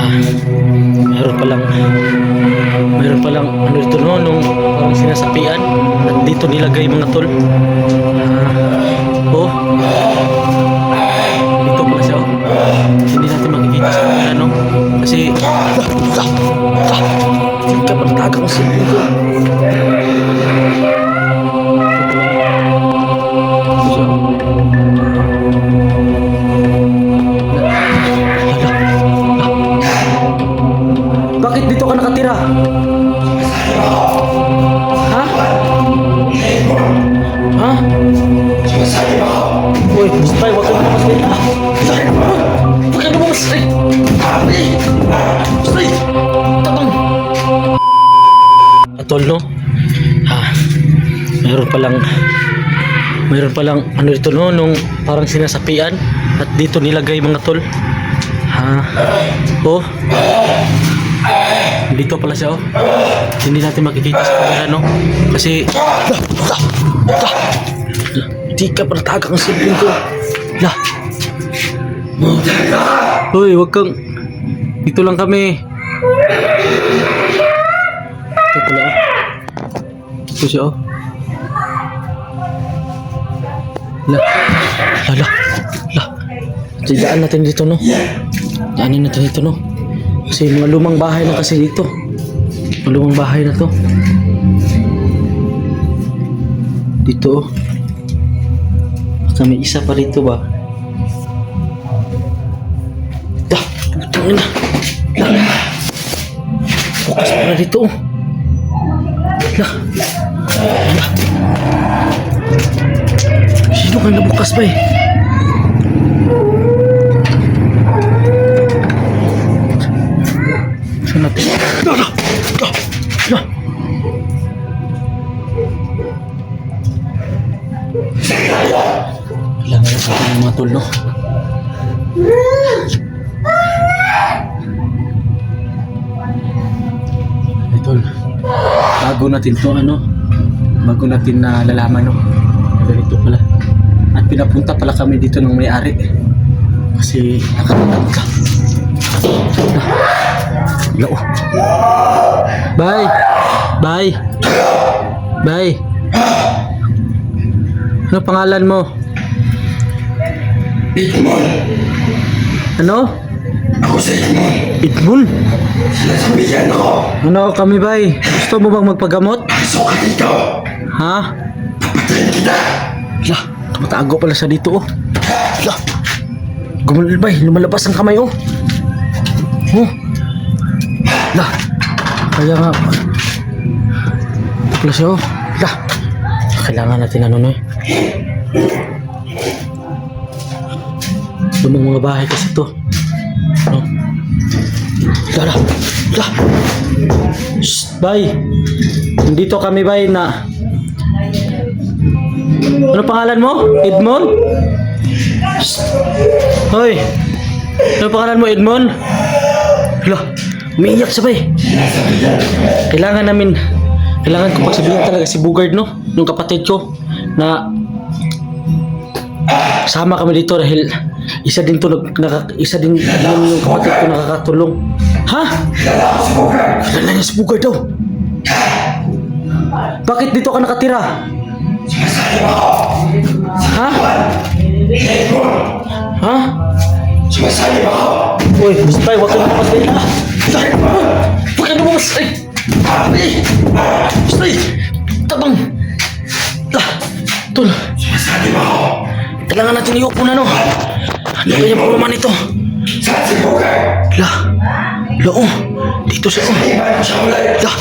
Ah, meron palang meron palang ano dito no, nung parang sinasapian at dito nilagay mga tol. Ah, oh. Dito pala siya oh. Hindi natin makikita sa camera no. Kasi pang tagang silbi ko. Bakit Uy, Bustay, wag ka na mas nila. Bustay, wag ka na mas Ay! Bustay! Tabang! Atol, no? Ha? Meron palang Meron palang ano dito no, nung parang sinasapian at dito nilagay mga tol. Ha? Oh. Dito pala siya oh. Hindi natin makikita sa camera no. Kasi Di ka pala tagang silbing ko. Lah. Hoy, wag kang Dito lang kami. Ito pala oh. Ito siya oh. La. La, la. La. Tidaan natin dito no. Daanin natin dito no. Kasi mga lumang bahay na kasi dito. Mga lumang bahay na to. Dito oh. Baka may isa pa rito ba? Ah, putang. La. Bukas pa na dito oh. La. La. Sino ka nabukas ba eh? Ay, tol. Bago natin to, ano? Bago natin na lalaman, no? Ganito pala. At pinapunta pala kami dito ng may-ari. Kasi nakatagad ka. Oh. Bye. Bye. Bye. Ano pangalan mo? Itmon. Ano? Ako sa Itmon. Itbul. Sinasabihan ako. Ano kami bay? Gusto mo bang magpagamot? Pasok ka dito. Ha? Papatayin kita. Lah, tumatago pala siya dito oh. Lah. Gumanal bay, lumalabas ang kamay oh. Oh. Lah. Kaya nga. Siya oh. Lah. Kailangan natin ano no eh. Lumang mga bahay kasi to. No? Lah. Lah. Shh, bay. Nandito kami bay na ano pangalan mo? Edmond? Shh. Hoy! Ano pangalan mo, Edmond? Hala, umiiyak sabay. Kailangan namin, kailangan ko pagsabihan talaga si Bugard, no? Yung kapatid ko, na sama kami dito dahil isa din to nag, naka, isa din yung, yung kapatid ko nakakatulong. Ha? Kilala niya si Bugard daw. Bakit dito ka nakatira? Ha? Ha? Sumasayang ako. Uy, bustay, huwag ka na mas nila. Bustay, huwag ka na mas. Ay! Ay! Bustay! Tabang! Ah! Tol, Sumasayang ako. kailangan natin iupo na, no? Ano kaya problema nito? Saan si Bugay? La! La, oh! Dito siya, oh! La!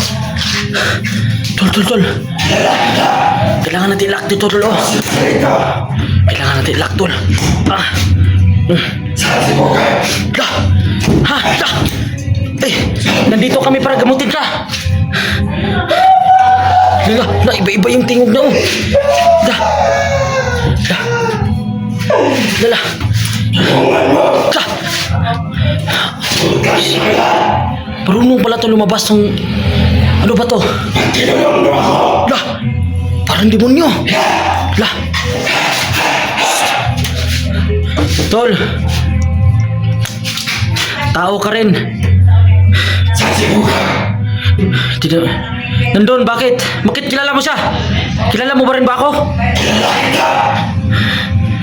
Tol, tol, tol! Kailangan natin lock dito, tol, oh! Kailangan natin lock, tol! Ah! Saan si Bugay? La! Ha? La! Eh! Nandito kami para gamutin ka! La! La! Iba-iba yung tingog na oh! La! La! La! La! Marunong pala to lumabas ng... Ano ba to? La! Parang demonyo! La! Tol! Tao ka rin! ka. Tidak. Nandun, bakit? Bakit kilala mo siya? Kilala mo ba rin ba ako? Kilala kita.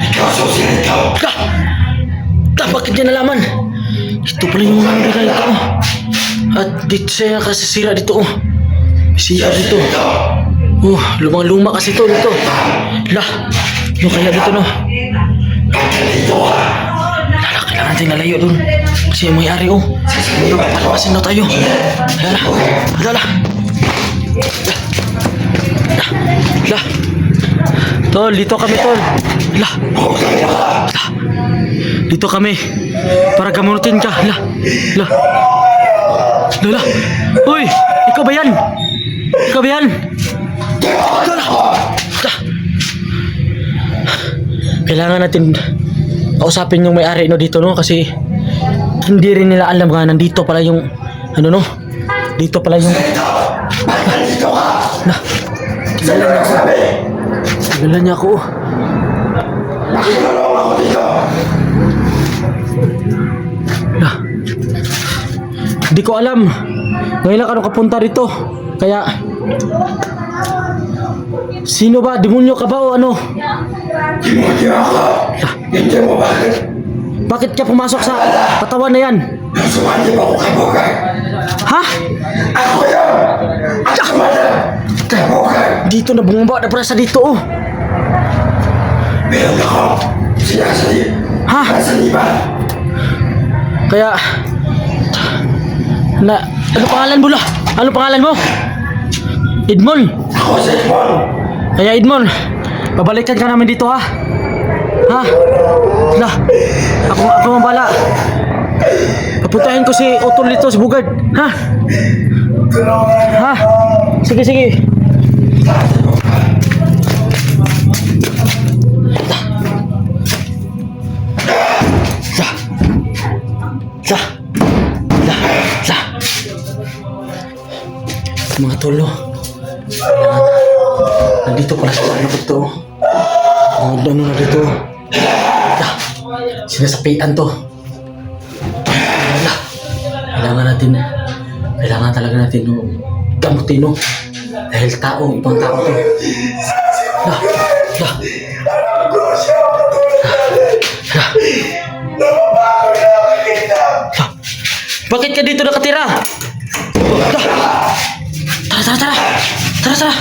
Ikaw susunod ka. Ka! Ka, niya nalaman? Ito pala yung mga nabigay ko. At dito siya kasisira dito. Oh. CR dito. Ito. Oh, lumang-luma kasi to dito. Lah, yung kaya dito no. Lala, kailangan natin nalayo dun. Kasi yung may-ari oh. Palapasin na tayo. Lala, lala. Lah, lah. Tol, dito kami tol. Lah, lah. Dito kami. Para gamunutin ka. Lah, lah. Lala. Uy, ikaw ba yan? Ikaw ba yan? Lala. Lah. Kailangan natin kausapin yung may-ari no dito no kasi hindi rin nila alam nga nandito pala yung ano no dito pala yung Dito ka. na Sa'yo nagsabi. Kilala niya ako Nakikulong ako dito. na hindi ko alam ngayon lang ano kapunta rito kaya sino ba demonyo ka ba o ano Demonyo ako. Hindi mo bakit? bakit ka pumasok sa katawan na yan Nasumali mo ako kabukay. Dito na bumaba na pala sa dito oh Meron ako. Sinasali. Ha? Nasaliban. Kaya na ano pangalan mo la? Ano pangalan mo? Edmond. Ako si Edmond. Kaya Edmond, babalikan ka namin dito ha. Ha? Na, ako ako ang bala. Papuntahin ko si Otol dito si Bugard. Ha? Ha? Sige, sige. Mga tolo. Nandito pala sa ano ito? Ang ano na dito? Ah, sinasapian to. Wala. Kailangan natin, kailangan talaga natin no, gamutin no. Dahil tao, ibang tao to. Ah, ah, ah. Bakit ka dito nakatira? Ah, Tara, tara, tara. Tara, tara.